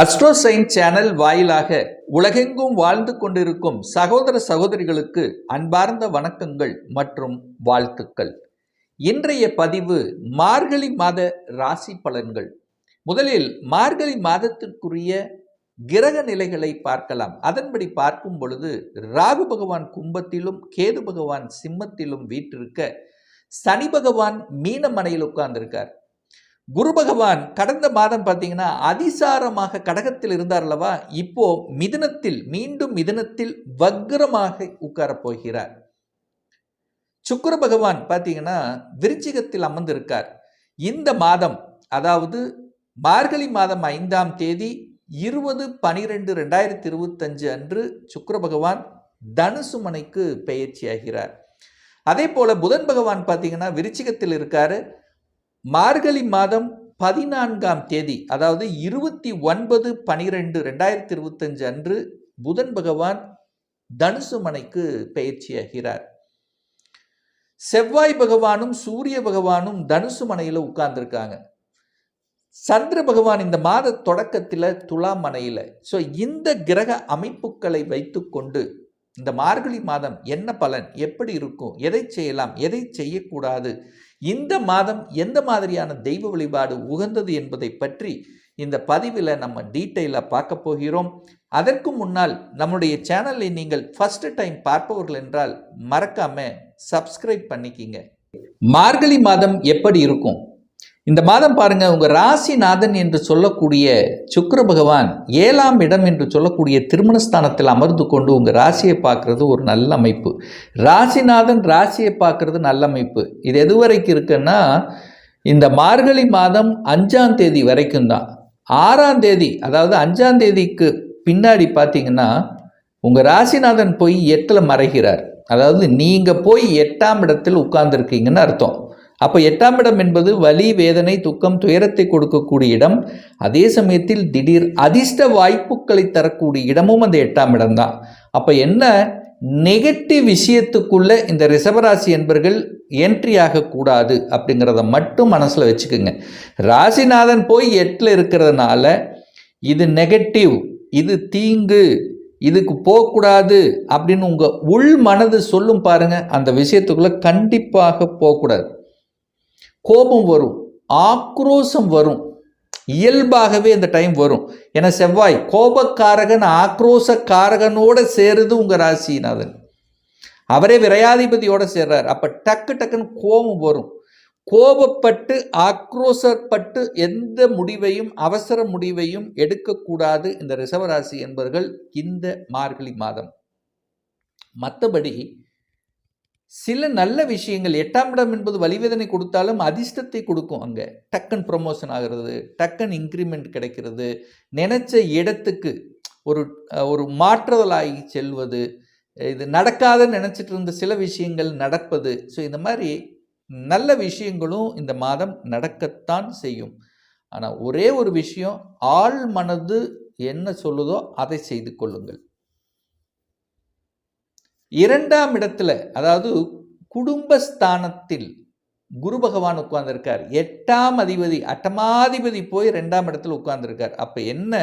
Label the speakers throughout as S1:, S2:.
S1: அஸ்ட்ரோசைன் channel வாயிலாக உலகெங்கும் வாழ்ந்து கொண்டிருக்கும் சகோதர சகோதரிகளுக்கு அன்பார்ந்த வணக்கங்கள் மற்றும் வாழ்த்துக்கள். இன்றைய பதிவு மார்கழி மாத ராசி பலன்கள். முதலில் மார்கழி மாதத்திற்குரிய கிரக நிலைகளை பார்க்கலாம். அதன்படி பார்க்கும் பொழுது ராகு பகவான் கும்பத்திலும் கேது பகவான் சிம்மத்திலும் வீற்றிருக்க சனி பகவான் மீனமனையில் உட்கார்ந்திருக்கார். குரு பகவான் கடந்த மாதம் பார்த்தீங்கன்னா அதிசாரமாக கடகத்தில் இருந்தார் அல்லவா? இப்போ மிதனத்தில் மீண்டும் மிதனத்தில் வக்ரமாக உட்காரப் போகிறார். சுக்கர பகவான் பார்த்தீங்கன்னா விருச்சிகத்தில் அமர்ந்திருக்கார். இந்த மாதம் அதாவது மார்கழி மாதம் ஐந்தாம் தேதி இருபது பனிரெண்டு ரெண்டாயிரத்தி இருபத்தஞ்சு அன்று சுக்கர பகவான் தனுசு மனைக்கு பெயர்ச்சியாகிறார். அதே போல புதன் பகவான் பார்த்தீங்கன்னா விருச்சிகத்தில் இருக்காரு. மார்கழி மாதம் பதினான்காம் தேதி அதாவது இருபத்தி ஒன்பது பனிரெண்டு ரெண்டாயிரத்தி இருபத்தஞ்சு அன்று புதன் பகவான் தனுசு மனைக்கு பயிற்சியாகிறார் செவ்வாய் பகவானும் சூரிய பகவானும் தனுசு மனையில் உட்கார்ந்துருக்காங்க. சந்திர பகவான் இந்த மாத தொடக்கத்தில் துலா மனையில். ஸோ இந்த கிரக அமைப்புகளை வைத்துக்கொண்டு இந்த மார்கழி மாதம் என்ன பலன் எப்படி இருக்கும் எதை செய்யலாம் எதை செய்யக்கூடாது இந்த மாதம் எந்த மாதிரியான தெய்வ வழிபாடு உகந்தது என்பதை பற்றி இந்த பதிவில் நம்ம டீட்டெயிலாக பார்க்க போகிறோம். அதற்கு முன்னால் நம்முடைய சேனலை நீங்கள் ஃபஸ்ட்டு டைம் பார்ப்பவர்கள் என்றால் மறக்காம சப்ஸ்கிரைப் பண்ணிக்கிங்க. மார்கழி மாதம் எப்படி இருக்கும்? இந்த மாதம் பாருங்க உங்க ராசிநாதன் என்று சொல்லக்கூடிய சுக்கர பகவான் ஏழாம் இடம் என்று சொல்லக்கூடிய திருமணஸ்தானத்தில் அமர்ந்து கொண்டு உங்க ராசியை பார்க்கறது ஒரு நல்ல அமைப்பு. ராசிநாதன் ராசியை பார்க்கறது நல்ல அமைப்பு. இது எது வரைக்கும் இருக்குன்னா இந்த மார்கழி மாதம் அஞ்சாம் தேதி வரைக்கும் தான். ஆறாம் தேதி அதாவது அஞ்சாம் தேதிக்கு பின்னாடி பார்த்தீங்கன்னா உங்கள் ராசிநாதன் போய் எட்டில் மறைகிறார். அதாவது நீங்கள் போய் எட்டாம் இடத்தில் உட்கார்ந்துருக்கீங்கன்னு அர்த்தம். அப்போ எட்டாம் இடம் என்பது வலி வேதனை துக்கம் துயரத்தை கொடுக்கக்கூடிய இடம். அதே சமயத்தில் திடீர் அதிர்ஷ்ட வாய்ப்புகளை தரக்கூடிய இடமும் அந்த எட்டாம் இடம் தான். அப்போ என்ன? நெகட்டிவ் விஷயத்துக்குள்ள இந்த ரிஷபராசி என்பர்கள் என்ட்ரி ஆகக்கூடாது அப்படிங்கிறத மட்டும் மனசில் வச்சுக்கோங்க. ராசிநாதன் போய் எட்டில் இருக்கிறதுனால இது நெகட்டிவ் இது தீங்கு இதுக்கு போகக்கூடாது அப்படின்னு உங்கள் உள் மனது சொல்லும் பாருங்கள் அந்த விஷயத்துக்குள்ளே கண்டிப்பாக போகக்கூடாது. கோபம் வரும் ஆக்ரோஷம் வரும். இயல்பாகவே இந்த டைம் வரும். ஏன்னா செவ்வாய் கோபக்காரகன் ஆக்ரோசக்காரகனோட சேருது உங்கள் ராசிநாதன். அவரே விரையாதிபதியோட சேர்றார். அப்போ டக்கு டக்குன்னு கோபம் வரும். கோபப்பட்டு ஆக்ரோஷப்பட்டு எந்த முடிவையும் அவசர முடிவையும் எடுக்கக்கூடாது இந்த ரிசவராசி என்பவர்கள் இந்த மார்கழி மாதம். மற்றபடி சில நல்ல விஷயங்கள் எட்டாம் இடம் என்பது வலிவேதனை கொடுத்தாலும் அதிர்ஷ்டத்தை கொடுக்கும் அங்கே. டக்கன் ப்ரொமோஷன் ஆகிறது டக்கன் இன்க்ரிமெண்ட் கிடைக்கிறது. நினைச்ச இடத்துக்கு ஒரு ஒரு மாற்றுதலாகி செல்வது இது நடக்காத நினச்சிட்டு இருந்த சில விஷயங்கள் நடப்பது. ஸோ இந்த மாதிரி நல்ல விஷயங்களும் இந்த மாதம் நடக்கத்தான் செய்யும். ஆனால் ஒரே ஒரு விஷயம் ஆள் மனது என்ன சொல்லுதோ அதை செய்து கொள்ளுங்கள். இரண்டாம் இடத்துல அதாவது குடும்பஸ்தானத்தில் குரு பகவான் உட்கார்ந்துருக்கார். எட்டாம் அதிபதி அட்டமாதிபதி போய் ரெண்டாம் இடத்துல உட்கார்ந்துருக்கார். அப்போ என்ன?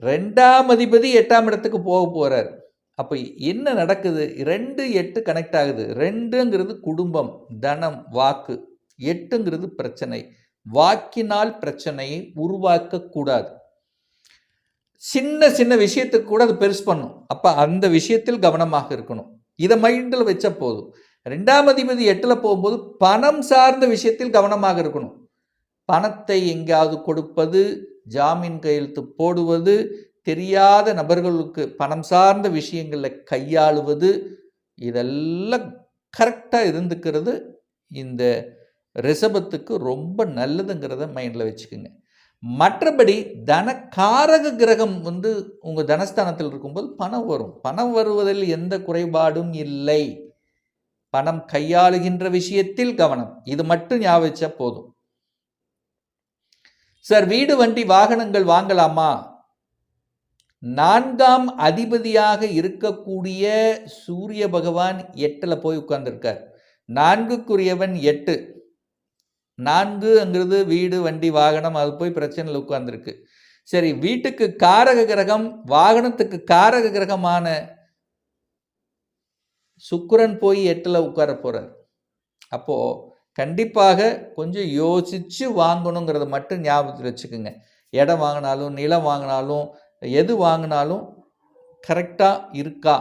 S1: ரெண்டாம் அதிபதி எட்டாம் இடத்துக்கு போக போகிறார் அப்போ என்ன நடக்குது? ரெண்டு எட்டு கனெக்ட் ஆகுது. ரெண்டுங்கிறது குடும்பம் தனம் வாக்கு. எட்டுங்கிறது பிரச்சனை. வாக்கினால் பிரச்சனையை உருவாக்கக்கூடாது. சின்ன சின்ன விஷயத்துக்கு கூட அது பெருசு பண்ணும். அப்போ அந்த விஷயத்தில் கவனமாக இருக்கணும். இதை மைண்டில் வச்ச போதும். ரெண்டாம் அதிபதி எட்டில் போகும்போது பணம் சார்ந்த விஷயத்தில் கவனமாக இருக்கணும். பணத்தை எங்கேயாவது கொடுப்பது ஜாமீன் கையெழுத்து போடுவது தெரியாத நபர்களுக்கு பணம் சார்ந்த விஷயங்களில் கையாளுவது இதெல்லாம் கரெக்டாக இருந்துக்கிறது. இந்த ரிசபத்துக்கு ரொம்ப நல்லதுங்கிறத மைண்டில் வச்சுக்கோங்க. மற்றபடி தனக்காரக கிரகம் வந்து உங்கள் தனஸ்தானத்தில் இருக்கும்போது பணம் வரும். பணம் வருவதில் எந்த குறைபாடும் இல்லை. பணம் கையாளுகின்ற விஷயத்தில் கவனம். இது மட்டும் ஞாபகம் போதும். சார் வீடு வண்டி வாகனங்கள் வாங்கலாமா? நான்காம் அதிபதியாக இருக்கக்கூடிய சூரிய பகவான் எட்டில் போய் உட்கார்ந்துருக்கார். நான்குக்குரியவன் எட்டு. நான்குங்கிறது வீடு வண்டி வாகனம் அது போய் பிரச்சனையில் உட்கார்ந்துருக்கு. சரி வீட்டுக்கு காரக கிரகம் வாகனத்துக்கு காரக கிரகமான சுக்கரன் போய் எட்டில் உட்கார போகிறார் அப்போது கண்டிப்பாக கொஞ்சம் யோசித்து வாங்கணுங்கிறத மட்டும் ஞாபகத்தில் வச்சுக்கோங்க. இடம் வாங்கினாலும் நிலம் வாங்கினாலும் எது வாங்கினாலும் கரெக்டாக இருக்கா?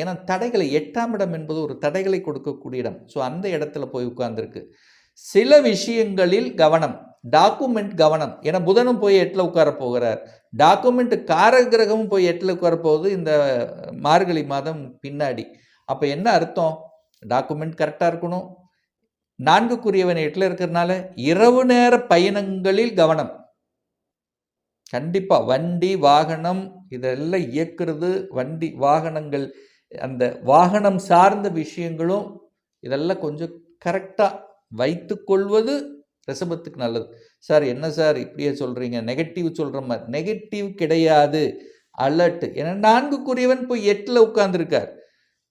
S1: ஏன்னா தடைகளை எட்டாம் இடம் என்பது ஒரு தடைகளை கொடுக்கக்கூடிய இடம். ஸோ அந்த இடத்துல போய் உட்கார்ந்துருக்கு. சில விஷயங்களில் கவனம் டாக்குமெண்ட் கவனம். ஏன்னா புதனும் போய் எட்டில் உட்கார போகிறார். டாக்குமெண்ட் காரகிரகமும் போய் எட்டில் உட்கார போகுது இந்த மார்கழி மாதம் பின்னாடி. அப்போ என்ன அர்த்தம்? டாக்குமெண்ட் கரெக்டாக இருக்கணும். நான்குக்குரியவன் எட்டில் இருக்கிறதுனால இரவு நேர பயணங்களில் கவனம். கண்டிப்பாக வண்டி வாகனம் இதெல்லாம் இயக்குறது வண்டி வாகனங்கள் அந்த வாகனம் சார்ந்த விஷயங்களும் இதெல்லாம் கொஞ்சம் கரெக்டாக வைத்துக்கொள்வது ரிஷபத்துக்கு நல்லது. சார் என்ன சார் இப்படியே சொல்கிறீங்க நெகட்டிவ் சொல்கிற மாதிரி. நெகட்டிவ் கிடையாது. அலர்ட் ஏன்னா நான்குக்குரியவன் போய் எட்டில் உட்காந்துருக்கார்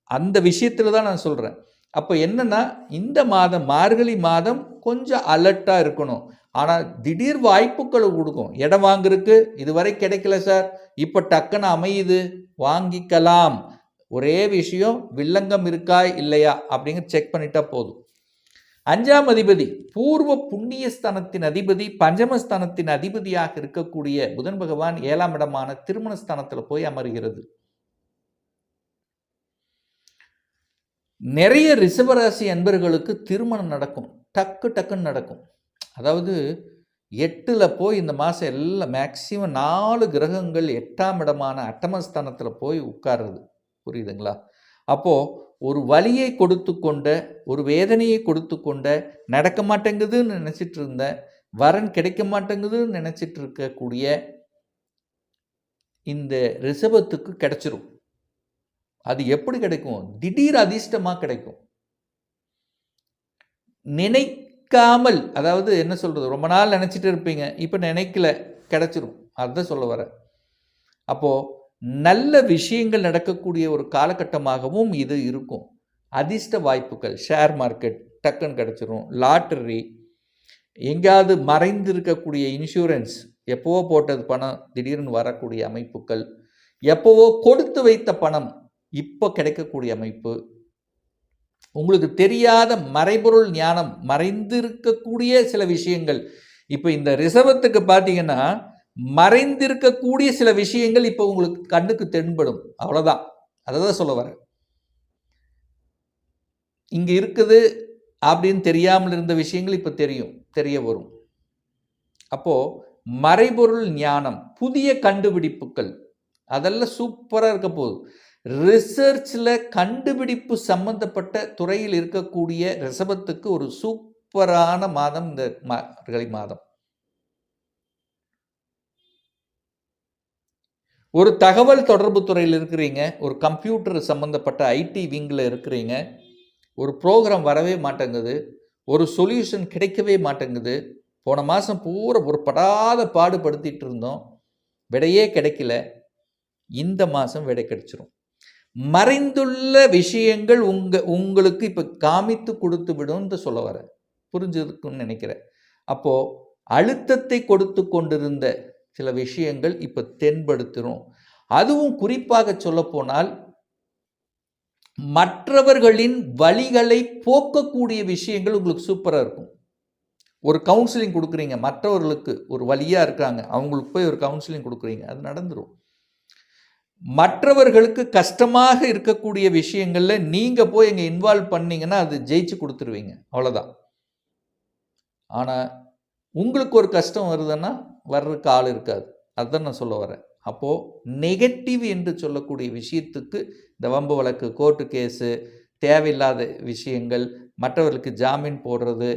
S1: அந்த விஷயத்தில் தான் நான் சொல்கிறேன் அப்போ என்னென்னா இந்த மாதம் மார்கழி மாதம் கொஞ்சம் அலர்ட்டாக இருக்கணும். ஆனால் திடீர் வாய்ப்புகளை கொடுக்கும். இடம் வாங்குறதுக்கு இதுவரை கிடைக்கல சார். இப்போ டக்குன்னு அமையுது. வாங்கிக்கலாம். ஒரே விஷயம் வில்லங்கம் இருக்கா இல்லையா? அப்படிங்கிற செக் பண்ணிட்டா போதும். அஞ்சாம் அதிபதி பூர்வ புண்ணியஸ்தானத்தின் அதிபதி பஞ்சமஸ்தானத்தின் அதிபதியாக இருக்கக்கூடிய புதன் பகவான் ஏழாம் இடமான திருமணஸ்தானத்தில் போய் அமர்கிறது. நிறைய ரிஷபராசி அன்பர்களுக்கு திருமணம் நடக்கும். டக்கு டக்குன்னு நடக்கும். அதாவது எட்டில் போய் இந்த மாதம் எல்லாம் மேக்சிமம் நாலு கிரகங்கள் எட்டாம் இடமான அட்டமஸ்தானத்தில் போய் உட்காருறது. புரியுதுங்களா? அப்போது ஒரு வலியை கொடுத்து கொண்ட ஒரு வேதனையை கொடுத்து கொண்ட நடக்க மாட்டேங்குதுன்னு நினச்சிட்டு இருந்த வரன் கிடைக்க மாட்டேங்குதுன்னு நினச்சிட்டு இருக்கக்கூடிய இந்த ரிஷபத்துக்கு கிடைச்சிரும். அது எப்படி கிடைக்கும்? திடீர் அதிர்ஷ்டமாக கிடைக்கும். நினைக்காமல் அதாவது என்ன சொல்கிறது ரொம்ப நாள் நினச்சிட்டு இருப்பீங்க. இப்போ நினைக்கல கிடச்சிரும். அதுதான் சொல்ல வரேன் அப்போது நல்ல விஷயங்கள் நடக்கக்கூடிய ஒரு காலகட்டமாகவும் இது இருக்கும். அதிர்ஷ்ட வாய்ப்புகள் ஷேர் மார்க்கெட் டக்குன்னு கிடச்சிரும். லாட்டரி எங்கேயாவது மறைந்து இருக்கக்கூடிய இன்சூரன்ஸ் எப்போவோ போட்டது பணம் திடீர்னு வரக்கூடிய அமைப்புகள் எப்போவோ கொடுத்து வைத்த பணம் இப்போ கிடைக்கக்கூடிய அமைப்பு. உங்களுக்கு தெரியாத மறைபொருள் ஞானம் மறைந்திருக்கக்கூடிய சில விஷயங்கள். இப்போ இந்த ரிசர்வத்துக்கு பார்த்தீங்கன்னா மறைந்திருக்கக்கூடிய சில விஷயங்கள் இப்போ உங்களுக்கு கண்ணுக்கு தென்படும். அவ்வளோதான் அதை தான் சொல்ல வரேன். இங்கே இருக்குது அப்படின்னு தெரியாமல் இருந்த விஷயங்கள் இப்போ தெரியும். தெரிய வரும். அப்போது மறைபொருள் ஞானம் புதிய கண்டுபிடிப்புகள் அதெல்லாம் சூப்பராக இருக்க போகுது. ரிசர்ச்சில் கண்டுபிடிப்பு சம்பந்தப்பட்ட துறையில் இருக்கக்கூடிய ரிசபத்துக்கு ஒரு சூப்பரான மாதம் இந்த மார்கழி மாதம். ஒரு தகவல் தொடர்பு துறையில் இருக்கிறீங்க ஒரு கம்ப்யூட்டர் சம்மந்தப்பட்ட ஐடி விங்கில் இருக்கிறீங்க ஒரு ப்ரோக்ராம் வரவே மாட்டேங்குது ஒரு சொல்யூஷன் கிடைக்கவே மாட்டேங்குது போன மாதம் பூரா ஒரு படாத பாடுபடுத்திட்டு இருந்தோம் விடையே கிடைக்கல இந்த மாதம் விடை கிடைச்சிரும். மறைந்துள்ள விஷயங்கள் உங்க உங்களுக்கு இப்போ காமித்து கொடுத்து விடும்னு சொல்ல வரேன் புரிஞ்சிருக்குன்னு நினைக்கிறேன். அப்போது அழுத்தத்தை கொடுத்து கொண்டிருந்த சில விஷயங்கள் இப்போ தென்படுத்துகிறோம் அதுவும் குறிப்பாக சொல்லப்போனால் மற்றவர்களின் வழிகளை போக்கக்கூடிய விஷயங்கள் உங்களுக்கு சூப்பராக இருக்கும். ஒரு கவுன்சிலிங் கொடுக்குறீங்க மற்றவர்களுக்கு ஒரு வழியாக இருக்காங்க அவங்களுக்கு போய் ஒரு கவுன்சிலிங் கொடுக்குறீங்க அது நடந்துடும் மற்றவர்களுக்கு கஷ்டமாக இருக்கக்கூடிய விஷயங்களில் நீங்கள் போய் இங்கே இன்வால்வ் பண்ணீங்கன்னா அது ஜெயிச்சு கொடுத்துருவீங்க அவ்வளோதான் ஆனால் உங்களுக்கு ஒரு கஷ்டம் வருதுன்னா வர்றதுக்கு ஆள் இருக்காது. அதுதான் நான் சொல்ல வரேன். அப்போது நெகட்டிவ் என்று சொல்லக்கூடிய விஷயத்துக்கு இந்த வம்பு வழக்கு கோர்ட்டு கேஸு தேவையில்லாத விஷயங்கள் மற்றவர்களுக்கு ஜாமீன் போடுறது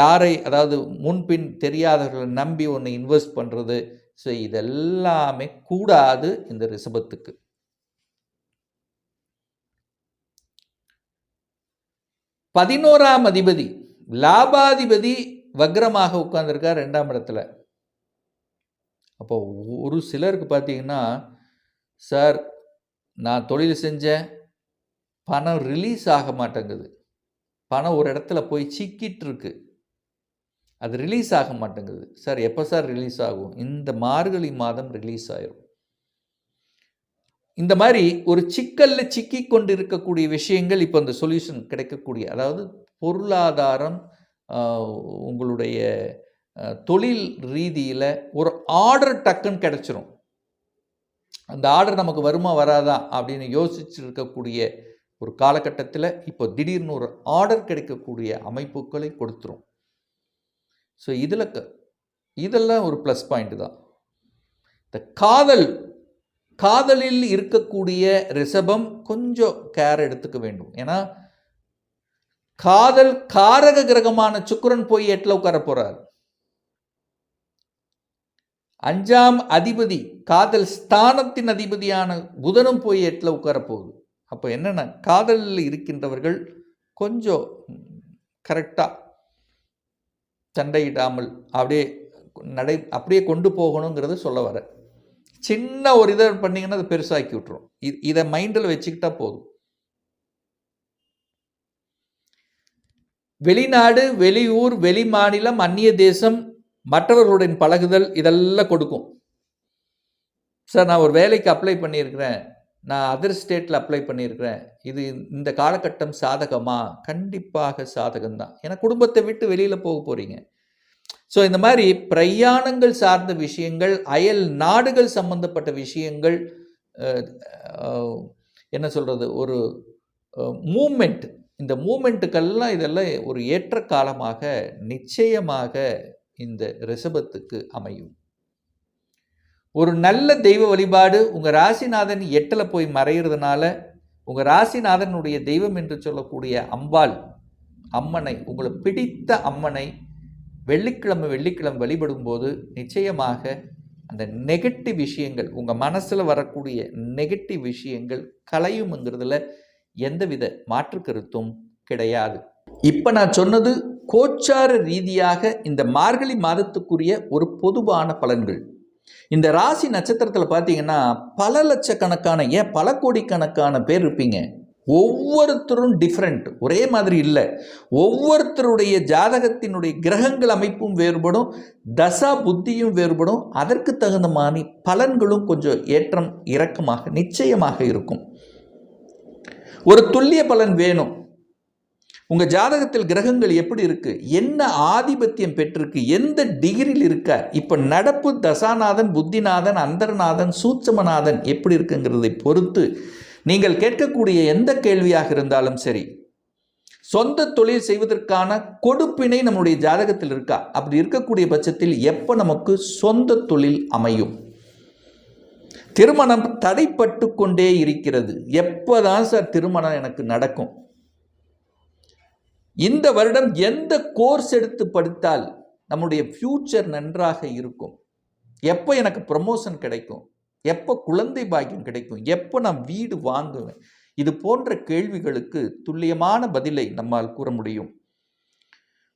S1: யாரை அதாவது முன்பின் தெரியாதவர்களை நம்பி ஒன்று இன்வெஸ்ட் பண்ணுறது ஸோ இதெல்லாமே கூடாது இந்த ரிஷபத்துக்கு. பதினோராம் அதிபதி லாபாதிபதி வக்ரமாக உட்கார்ந்துருக்கார் ரெண்டாம் இடத்துல. அப்போ ஒரு சிலருக்கு பார்த்தீங்கன்னா சார் நான் தொழில் செஞ்சேன். பணம் ரிலீஸ் ஆக மாட்டேங்குது. பணம் ஒரு இடத்துல போய் சிக்கிட்டு இருக்கு அது ரிலீஸ் ஆக மாட்டேங்குது. சார் எப்போ சார் ரிலீஸ் ஆகும்? இந்த மார்கழி மாதம் ரிலீஸ் ஆயிரும். இந்த மாதிரி ஒரு சிக்கலில் சிக்கி கொண்டு இருக்கக்கூடிய விஷயங்கள் இப்போ அந்த சொல்யூஷன் கிடைக்கக்கூடிய அதாவது பொருளாதாரம் உங்களுடைய தொழில் ரீதியில் ஒரு ஆர்டர் டக்குன்னு கிடைச்சிரும். அந்த ஆர்டர் நமக்கு வருமா வராதா அப்படின்னு யோசிச்சு இருக்கக்கூடிய ஒரு காலகட்டத்தில் இப்போ திடீர்னு ஒரு ஆர்டர் கிடைக்கக்கூடிய அமைப்புகளை கொடுத்துரும். ஸோ இதில் இதெல்லாம் ஒரு ப்ளஸ் பாயிண்ட் தான். இந்த காதல் காதலில் இருக்கக்கூடிய ரிஷபம் கொஞ்சம் கேர் எடுத்துக்க வேண்டும். ஏன்னா காதல் காரக கிரகமான சுக்கரன் போய் எட்டில் உட்கார போறார். அஞ்சாம் அதிபதி காதல் ஸ்தானத்தின் அதிபதியான புதனும் போய் எட்டில் உட்கார போகுது. அப்போ என்னென்ன? காதலில் இருக்கின்றவர்கள் கொஞ்சம் கரெக்டாக சண்டையிடாமல் அப்படியே நடை அப்படியே கொண்டு போகணுங்கிறது சொல்ல வர சின்ன ஒரு இதை பண்ணிங்கன்னா அதை பெருசாக்கி விட்டுரும். இதை மைண்டில் வச்சுக்கிட்டா போதும். வெளிநாடு வெளியூர் வெளி மாநிலம் அந்நிய தேசம் மற்றவர்களுடன் பழகுதல் இதெல்லாம் கொடுக்கும். சார் நான் ஒரு வேலைக்கு அப்ளை பண்ணியிருக்கிறேன். நான் அதர் ஸ்டேட்டில் அப்ளை பண்ணியிருக்கிறேன். இது இந்த காலகட்டம் சாதகமா? கண்டிப்பாக சாதகம்தான். ஏன்னா குடும்பத்தை விட்டு வெளியில் போக போகிறீங்க ஸோ இந்த மாதிரி பிரயாணங்கள் சார்ந்த விஷயங்கள் அயல் நாடுகள் சம்பந்தப்பட்ட விஷயங்கள் என்ன சொல்கிறது ஒரு மூமெண்ட் இந்த மூமெண்ட்டுக்கெல்லாம் இதெல்லாம் ஒரு ஏற்ற காலமாக நிச்சயமாக இந்த ரிஷபத்துக்கு அமையும். ஒரு நல்ல தெய்வ வழிபாடு உங்கள் ராசிநாதன் எட்டில் போய் மறைகிறதுனால உங்கள் ராசிநாதனுடைய தெய்வம் என்று சொல்லக்கூடிய அம்பாள் அம்மனை உங்களுக்கு பிடித்த அம்மனை வெள்ளிக்கிழமை வெள்ளிக்கிழமை வழிபடும்போது நிச்சயமாக அந்த நெகட்டிவ் விஷயங்கள் உங்கள் மனசில் வரக்கூடிய நெகட்டிவ் விஷயங்கள் கலையும்ங்கிறதுல எந்தவித மாற்று கருத்தும் கிடையாது. இப்போ நான் சொன்னது கோச்சார ரீதியாக இந்த மார்கழி மாதத்துக்குரிய ஒரு பொதுவான பலன்கள். இந்த ராசி நட்சத்திரத்தில் பார்த்தீங்கன்னா பல லட்சக்கணக்கான ஏன் பல கோடிக்கணக்கான பேர் இருப்பீங்க. ஒவ்வொருத்தரும் டிஃப்ரெண்ட் ஒரே மாதிரி இல்லை. ஒவ்வொருத்தருடைய ஜாதகத்தினுடைய கிரகங்கள் அமைப்பும் வேறுபடும் தசா புத்தியும் வேறுபடும். அதற்கு தகுந்த மாதிரி பலன்களும் கொஞ்சம் ஏற்றம் இறக்கமாக நிச்சயமாக இருக்கும். ஒரு துல்லிய பலன் வேணும். உங்க ஜாதகத்தில் கிரகங்கள் எப்படி இருக்கு? என்ன ஆதிபத்தியம் பெற்றிருக்கு? எந்த டிகிரியில் இருக்கார்? இப்ப நடப்பு தசாநாதன் புத்திநாதன் அந்தரநாதன் சூட்சமநாதன் எப்படி இருக்குங்கிறதை பொறுத்து நீங்கள் கேட்கக்கூடிய எந்த கேள்வியாக இருந்தாலும் சரி சொந்த தொழில் செய்வதற்கான கொடுப்பினை நம்முடைய ஜாதகத்தில் இருக்கா? அப்படி இருக்கக்கூடிய பட்சத்தில் எப்போ நமக்கு சொந்த தொழில் அமையும்? திருமணம் தடைப்பட்டு கொண்டே இருக்கிறது. எப்போதான் சார் திருமணம் எனக்கு நடக்கும்? இந்த வருடம் எந்த கோர்ஸ் எடுத்து படித்தால் நம்முடைய ஃப்யூச்சர் நன்றாக இருக்கும்? எப்போ எனக்கு ப்ரமோஷன் கிடைக்கும்? எப்போ குழந்தை பாக்கியம் கிடைக்கும்? எப்போ நான் வீடு வாங்குவேன்? இது போன்ற கேள்விகளுக்கு துல்லியமான பதிலை நம்மால் கூற முடியும்.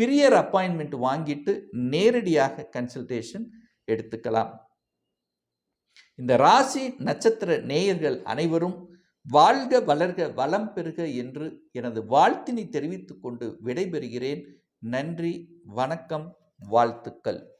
S1: பிரியர் அப்பாயின்மெண்ட் வாங்கிட்டு நேரடியாக கன்சல்டேஷன் எடுத்துக்கலாம். இந்த ராசி நட்சத்திர நேயர்கள் அனைவரும் வாழ்க வளர்க வளம் பெறுக என்று எனது வாழ்த்தினை தெரிவித்துக்கொண்டு விடைபெறுகிறேன். நன்றி வணக்கம் வாழ்த்துக்கள்.